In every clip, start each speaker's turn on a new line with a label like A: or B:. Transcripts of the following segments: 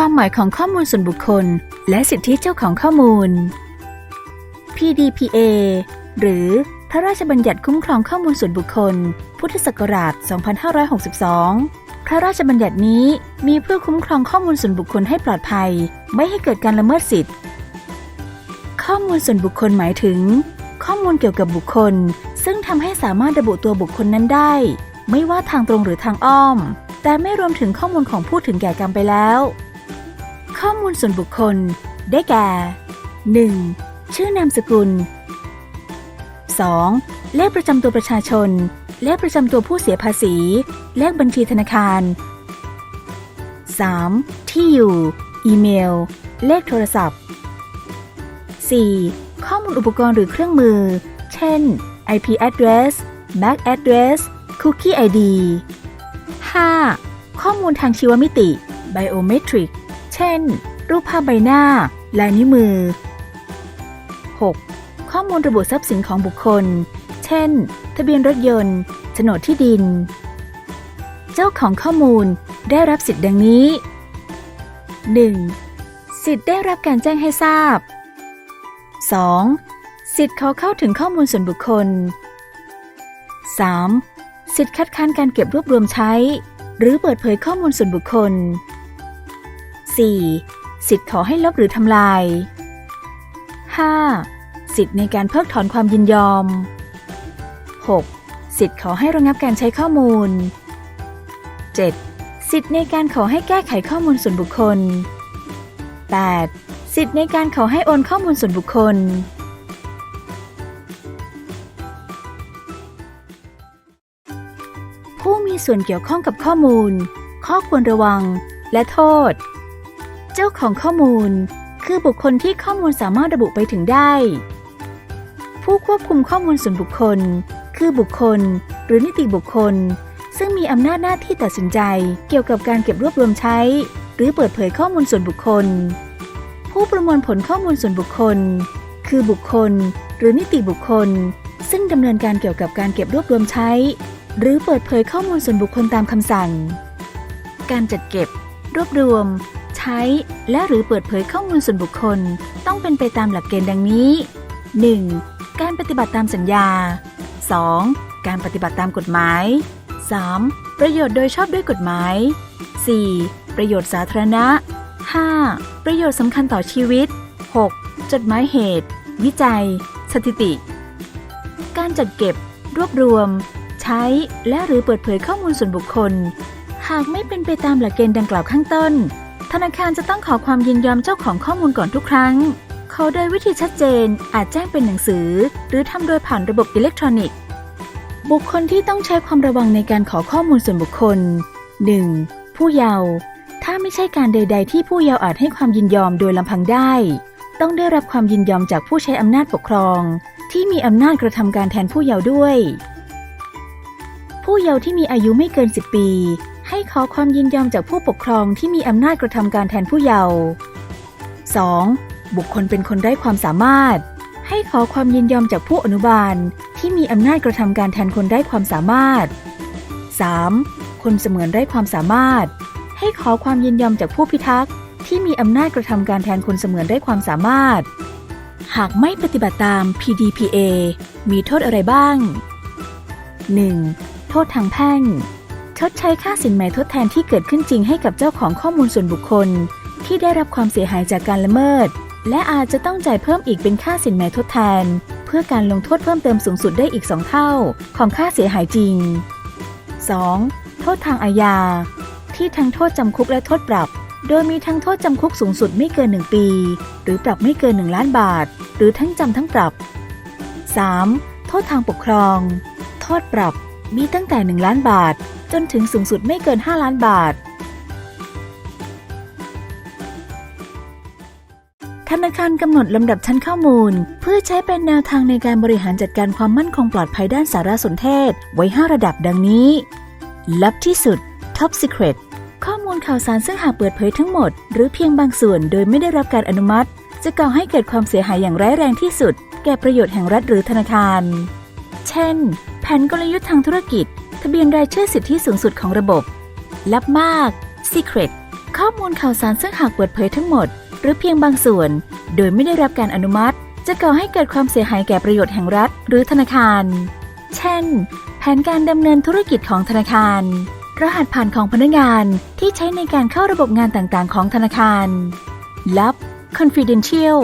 A: ความหมายของข้อมูลส่วนบุคคล และสิทธิเจ้าของข้อมูล PDPA หรือ พระราชบัญญัติคุ้มครองข้อมูลส่วนบุคคล พุทธศักราช 2562 พระราชบัญญัตินี้มีเพื่อคุ้มครองข้อมูลส่วนบุคคลให้ปลอดภัย ไม่ให้เกิดการละเมิดสิทธิ์ข้อมูลส่วนบุคคลหมายถึง ข้อมูลเกี่ยวกับบุคคล ซึ่งทำให้สามารถระบุตัวบุคคลนั้นได้ ไม่ว่าทางตรงหรือทางอ้อม แต่ไม่รวมถึงข้อมูลของผู้ถึงแก่กรรมไปแล้ว ข้อมูลส่วนบุคคล ได้แก่ 1. ชื่อนามสกุล 2. เลขประจำตัวประชาชน เลขประจำตัวผู้เสียภาษี เลขบัญชีธนาคาร 3. ที่อยู่ อีเมล เลขโทรศัพท์ 4. ข้อมูลอุปกรณ์หรือเครื่องมือ เช่น IP address MAC address Cookie ID 5. ข้อมูลทางชีวมิติ Biometric เช่น รูปภาพใบหน้า ลายนิ้วมือ 6. ข้อมูลระบุทรัพย์สินของบุคคล เช่น ทะเบียนรถยนต์โฉนดที่ดิน เจ้าของข้อมูลได้รับสิทธิ์ดังนี้ 1. สิทธิ์ได้รับการแจ้งให้ทราบ 2. สิทธิ์ขอเข้าถึงข้อมูลส่วนบุคคล 3. สิทธิ์คัดค้านการเก็บรวบรวมใช้ หรือเปิดเผยข้อมูลส่วนบุคคล 4. สิทธิ์ขอให้ลบหรือทำลาย 5. สิทธิ์ในการเพิกถอนความยินยอม 6. สิทธิ์ขอให้ระงับการใช้ข้อมูล 7. สิทธิ์ในการขอให้แก้ไขข้อมูลส่วนบุคคล 8. สิทธิ์ในการขอให้โอนข้อมูลส่วนบุคคล ผู้มีส่วนเกี่ยวข้องกับข้อมูล ข้อควรระวัง และโทษ เจ้าของข้อมูล คือบุคคลที่ข้อมูลสามารถระบุไปถึงได้ ผู้ควบคุมข้อมูลส่วนบุคคล คือบุคคล หรือนิติบุคคล ซึ่งมีอำนาจหน้าที่ตัดสินใจ เกี่ยวกับการเก็บรวบรวมใช้ หรือเปิดเผยข้อมูลส่วนบุคคล ผู้ประมวลผลข้อมูลส่วนบุคคล คือบุคคล หรือนิติบุคคล ซึ่งดำเนินการเกี่ยวกับการเก็บรวบรวมใช้ หรือเปิดเผยข้อมูลส่วนบุคคลตามคำสั่ง การจัดเก็บ รวบรวม ช้และหรือเปิดเผยข้อมูลส่วนบุคคล ต้องเป็นไปตามหลักเกณฑ์ดังนี้ 1. การปฏิบัติตามสัญญา 2. การปฏิบัติตามกฎหมาย 3. ประโยชน์โดยชอบด้วยกฎหมาย 4. ประโยชน์สาธารณะ 5. ประโยชน์สำคัญต่อชีวิต 6. จดหมายเหตุ วิจัย สถิติ การจัดเก็บ รวบรวม ใช้และหรือเปิดเผยข้อมูลส่วนบุคคล หากไม่เป็นไปตามหลักเกณฑ์ดังกล่าวข้างต้น ธนาคารจะต้องขอความยินยอมเจ้าของข้อมูลก่อนทุกครั้ง ขอโดยวิธีชัดเจนอาจแจ้งเป็นหนังสือ หรือทำโดยผ่านระบบอิเล็กทรอนิกส์ บุคคลที่ต้องใช้ความระวังในการขอข้อมูลส่วนบุคคล 1. ผู้เยาว์ถ้าไม่ใช่การใด ๆ ที่ผู้เยาว์อาจให้ความยินยอมโดยลำพังได้ ต้องได้รับความยินยอมจากผู้ใช้อำนาจปกครอง ที่มีอำนาจกระทำการแทนผู้เยาว์ด้วย ผู้เยาว์ที่มีอายุไม่เกิน 10 ปี ให้ขอความยินยอมจากผู้ปกครองที่มีอำนาจกระทำการแทนผู้เยาว์ 2. บุคคลเป็นคนไร้ความสามารถ ให้ขอความยินยอมจากผู้อนุบาลที่มีอำนาจกระทำการแทนคนไร้ความสามารถ 3. คนเสมือนไร้ความสามารถ ให้ขอความยินยอมจากผู้พิทักษ์ที่มีอำนาจกระทำการแทนคนเสมือนไร้ความสามารถ หากไม่ปฏิบัติตาม PDPA มีโทษอะไรบ้าง 1. โทษทางแพ่ง ชดใช้ค่าสินไหมทดแทนที่เกิดขึ้นจริงให้กับเจ้าของข้อมูลส่วนบุคคล ที่ได้รับความเสียหายจากการละเมิด และอาจจะต้องจ่ายเพิ่มอีกเป็นค่าสินไหมทดแทน เพื่อการลงโทษเพิ่มเติมสูงสุดได้อีก 2 เท่า ของค่าเสียหายจริง 2. โทษทางอาญา ที่ทั้งโทษจำคุกและโทษปรับ โดยมีทั้งโทษจำคุกสูงสุดไม่เกิน 1 ปี หรือปรับไม่เกิน 1 ล้านบาท หรือทั้งจำทั้งปรับ 3. โทษทางปกครอง โทษปรับ มีตั้งแต่ 1 ล้านบาท จนถึงสูงสุดไม่เกิน 5 ล้านบาท ธนาคารกำหนดลำดับชั้นข้อมูล เพื่อใช้เป็นแนวทางในการบริหารจัดการความมั่นคงปลอดภัยด้านสารสนเทศ ไว้ 5 ระดับดังนี้ ลับที่สุด Top Secret ข้อมูลข่าวสารซึ่งหากเปิดเผยทั้งหมด หรือเพียงบางส่วนโดยไม่ได้รับการอนุมัติ จะก่อให้เกิดความเสียหายอย่างร้ายแรงที่สุด แก่ประโยชน์แห่งรัฐหรือธนาคาร เช่น ผนกลยุทธ์ทางธุรกิจ ทะเบียนรายชื่อสิทธิสูงสุดของระบบ ลับมาก Secret ข้อมูลข่าวสารซึ่งหากเปิดเผยทั้งหมด หรือเพียงบางส่วน โดยไม่ได้รับการอนุมัติ จะก่อให้เกิดความเสียหายแก่ประโยชน์แห่งรัฐ หรือธนาคาร เช่น แผนการดำเนินธุรกิจของธนาคาร รหัสผ่านของพนักงานที่ใช้ในการเข้าระบบงานต่างๆ ของธนาคาร ลับ confidential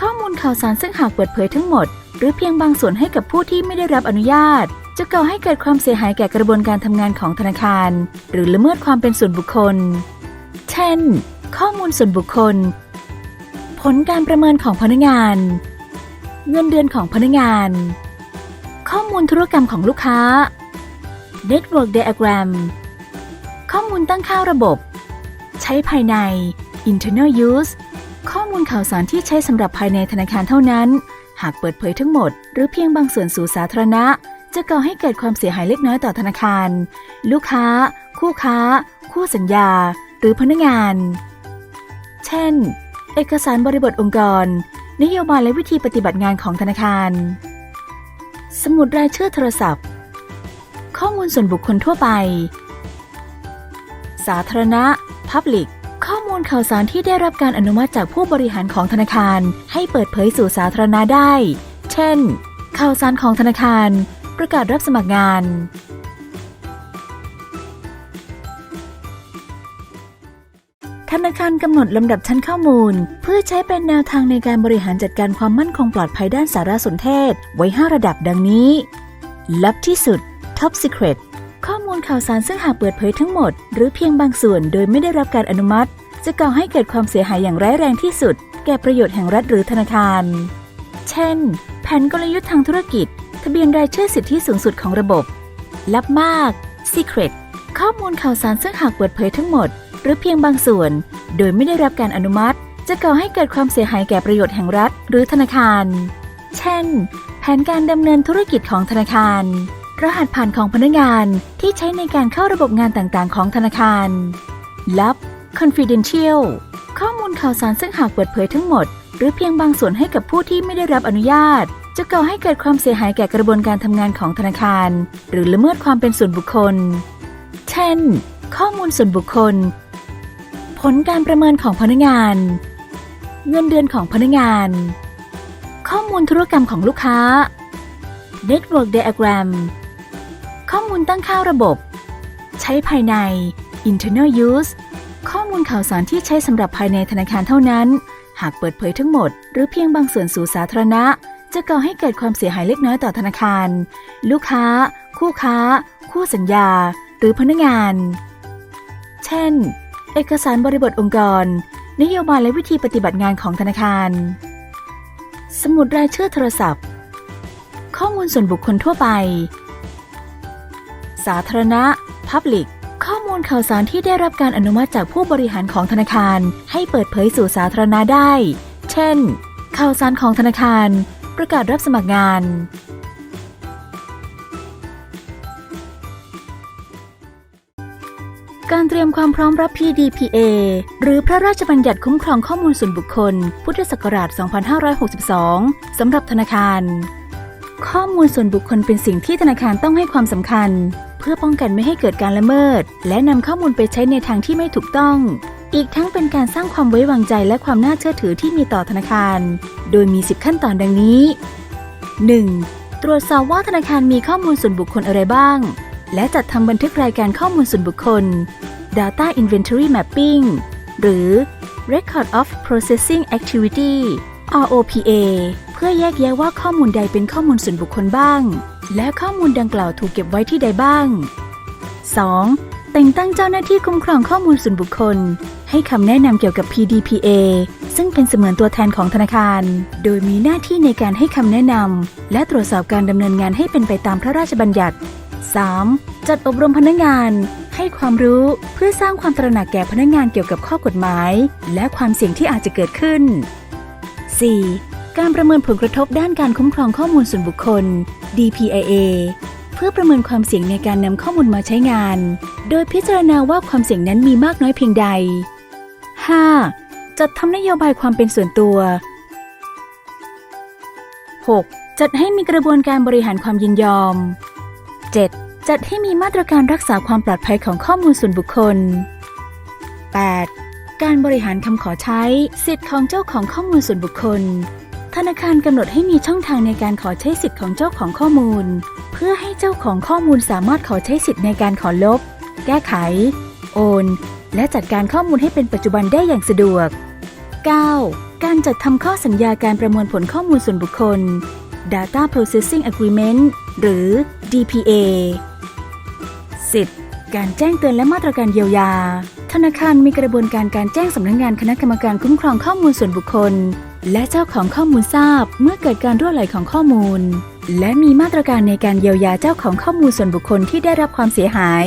A: ข้อมูลข่าวสารซึ่งหากเปิดเผยทั้งหมด หรือเพียงบางส่วนให้กับผู้ที่ไม่ได้รับอนุญาต จะก่อให้เกิดความเสียหายแก่กระบวนการทำงานของธนาคาร หรือละเมิดความเป็นส่วนบุคคล เช่น ข้อมูลส่วนบุคคล ผลการประเมินของพนักงาน เงินเดือนของพนักงาน ข้อมูลธุรกรรมของลูกค้า Network Diagram ข้อมูลตั้งค่าระบบ ใช้ภายใน internal use ข้อมูลข่าวสารที่ใช้สำหรับภายในธนาคารเท่านั้น หากเปิดเผยทั้งหมด หรือเพียงบางส่วนสู่สาธารณะ จะก่อให้เกิดความเสียหายเล็กน้อยต่อธนาคาร ลูกค้า คู่ค้า คู่สัญญา หรือพนักงาน เช่น เอกสารบริบทองค์กร นโยบายและวิธีปฏิบัติงานของธนาคาร สมุดรายชื่อโทรศัพท์ ข้อมูลส่วนบุคคลทั่วไป สาธารณะ Public ลข่าวสารที่ได้รับการอนุมัติจากผู้บริหารของธนาคาร ให้เปิดเผยสู่สาธารณะได้ เช่น ข่าวสารของธนาคาร ประกาศรับสมัครงาน ธนาคารกำหนดลำดับชั้นข้อมูล เพื่อใช้เป็นแนวทางในการบริหารจัดการความมั่นคงปลอดภัยด้านสารสนเทศ ไว้ 5 ระดับดังนี้ ลับที่สุด Top Secret ข้อมูลข่าวสารซึ่งหากเปิดเผยทั้งหมด หรือเพียงบางส่วนโดยไม่ได้รับการอนุมัติ จะก่อให้เกิดความเสียหายอย่างร้ายแรงที่สุด แก่ประโยชน์แห่งรัฐหรือธนาคาร เช่น แผนกลยุทธ์ทางธุรกิจ ทะเบียนรายชื่อสิทธิสูงสุดของระบบ ลับมาก Secret ข้อมูลข่าวสารซึ่งหากเปิดเผยทั้งหมด หรือเพียงบางส่วน โดยไม่ได้รับการอนุมัติ จะก่อให้เกิดความเสียหายแก่ประโยชน์แห่งรัฐหรือธนาคาร เช่น แผนการดำเนินธุรกิจของธนาคาร รหัสผ่านของพนักงานที่ใช้ในการเข้าระบบงานต่างๆ ของธนาคาร ลับ confidential ข้อมูลข่าวสารซึ่งหากเปิดเผยทั้งหมด หรือเพียงบางส่วนให้กับผู้ที่ไม่ได้รับอนุญาต จะก่อให้เกิดความเสียหายแก่กระบวนการทำงานของธนาคาร หรือละเมิดความเป็นส่วนบุคคล เช่น ข้อมูลส่วนบุคคล ผลการประเมินของพนักงาน เงินเดือนของพนักงาน ข้อมูลธุรกรรมของลูกค้า Network Diagram ข้อมูลตั้งค่าระบบ ใช้ภายใน internal use ข้อมูลข่าวสารที่ใช้สำหรับภายในธนาคารเท่านั้น หากเปิดเผยทั้งหมด หรือเพียงบางส่วนสู่สาธารณะ จะก่อให้เกิดความเสียหายเล็กน้อยต่อธนาคาร ลูกค้า คู่ค้า คู่สัญญา หรือพนักงาน เช่น เอกสารบริบทองค์กร นโยบายและวิธีปฏิบัติงานของธนาคาร สมุดรายชื่อโทรศัพท์ ข้อมูลส่วนบุคคลทั่วไป สาธารณะ Public ลข่าวสารที่ได้รับการอนุมัติจากผู้บริหารของธนาคาร ให้เปิดเผยสู่สาธารณะได้ เช่น ข่าวสารของธนาคาร ประกาศรับสมัครงาน การเตรียมความพร้อมรับ PDPA หรือพระราชบัญญัติคุ้มครองข้อมูลส่วนบุคคล พุทธศักราช 2562 สำหรับธนาคารข้อมูลส่วนบุคคลเป็นสิ่งที่ธนาคารต้องให้ความสำคัญ พื่อป้องกันไม่ให้เกิดการละเมิด และนำข้อมูลไปใช้ในทางที่ไม่ถูกต้อง อีกทั้งเป็นการสร้างความไว้วางใจและความน่าเชื่อถือที่มีต่อธนาคาร โดยมี 10 ขั้นตอนดังนี้ 1. ตรวจสอบว่าธนาคารมีข้อมูลส่วนบุคคลอะไรบ้าง และจัดทำบันทึกรายการข้อมูลส่วนบุคคล Data Inventory Mapping หรือ Record of Processing Activity ROPA เพื่อแยกแยะว่าข้อมูลใดเป็นข้อมูลส่วนบุคคลบ้าง และข้อมูลดังกล่าวถูกเก็บไว้ที่ใดบ้าง 2. แต่งตั้งเจ้าหน้าที่คุ้มครองข้อมูลส่วนบุคคล ให้คำแนะนำเกี่ยวกับ PDPA ซึ่งเป็นเสมือนตัวแทนของธนาคาร โดยมีหน้าที่ในการให้คำแนะนำและตรวจสอบการดำเนินงานให้เป็นไปตามพระราชบัญญัติ 3. จัดอบรมพนักงาน ให้ความรู้เพื่อสร้างความตระหนักแก่พนักงานเกี่ยวกับข้อกฎหมาย และความเสี่ยงที่อาจจะเกิดขึ้น 4. การประเมินผลกระทบด้านการคุ้มครองข้อมูลส่วนบุคคล DPIA เพื่อประเมินความเสี่ยงในการนำข้อมูลมาใช้งาน โดยพิจารณาว่าความเสี่ยงนั้นมีมากน้อยเพียงใด 5. จัดทำนโยบายความเป็นส่วนตัว 6. จัดให้มีกระบวนการบริหารความยินยอม 7. จัดให้มีมาตรการรักษาความปลอดภัยของข้อมูลส่วนบุคคล 8. การบริหารคำขอใช้ สิทธิ์ของเจ้าของข้อมูลส่วนบุคคล ธนาคารกำหนดให้มีช่องทางในการขอใช้สิทธิ์ของเจ้าของข้อมูล เพื่อให้เจ้าของข้อมูลสามารถขอใช้สิทธิ์ในการขอลบ แก้ไข โอน และจัดการข้อมูลให้เป็นปัจจุบันได้อย่างสะดวก 9. การจัดทำข้อสัญญาการประมวลผลข้อมูลส่วนบุคคล Data Processing Agreement หรือ DPA 10. การแจ้งเตือนและมาตรการเยียวยา ธนาคารมีกระบวนการการแจ้งสำนักงงานคณะกรรมการคุ้มครองข้อมูลส่วนบุคคล และเจ้าของข้อมูลทราบเมื่อเกิดการรั่วไหลของข้อมูล และมีมาตรการในการเยียวยาเจ้าของข้อมูลส่วนบุคคลที่ได้รับความเสียหาย